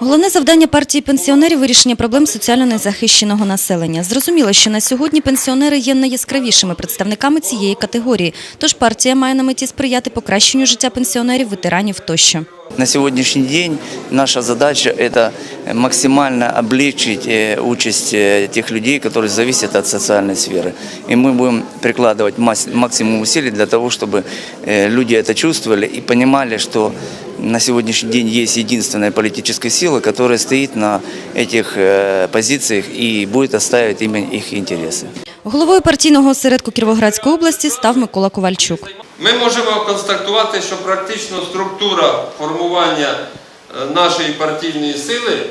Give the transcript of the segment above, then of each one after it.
Головне завдання партії пенсіонерів – вирішення проблем соціально незахищеного населення. Зрозуміло, що на сьогодні пенсіонери є найяскравішими представниками цієї категорії. Тож партія має на меті сприяти покращенню життя пенсіонерів, ветеранів тощо. На сегодняшний день наша задача – это максимально облегчить э, участь э, тех людей, которые зависят от социальной сферы. И мы будем прикладывать мас- максимум усилий для того, чтобы э, люди это чувствовали и понимали, что на сегодняшний день есть единственная политическая сила, которая стоит на этих э, позициях и будет отстаивать именно их интересы. Головою партійного осередку Кіровоградської області став Микола Ковальчук. Ми можемо констатувати, що практично структура формування е, нашої партійної сили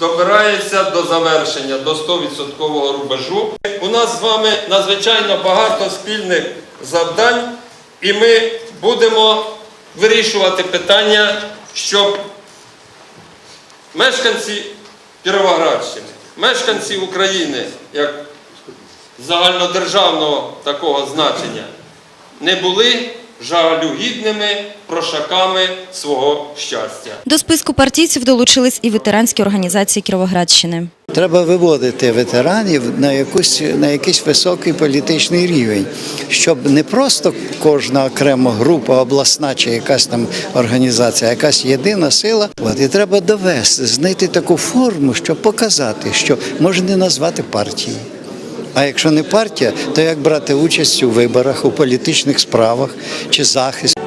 добирається до завершення, до 100% рубежу. У нас з вами надзвичайно багато спільних завдань, і ми будемо вирішувати питання, щоб мешканці Кіровоградщини, мешканці України, як загальнодержавного такого значення, не були жалюгідними прошаками свого щастя. До списку партійців долучились і ветеранські організації Кіровоградщини. Треба виводити ветеранів на якусь на якийсь високий політичний рівень, щоб не просто кожна окрема група, обласна чи якась там організація, а якась єдина сила. От і треба довести, знайти таку форму, щоб показати, що можна не назвати партії. А якщо не партія, то як брати участь у виборах, у політичних справах чи захист.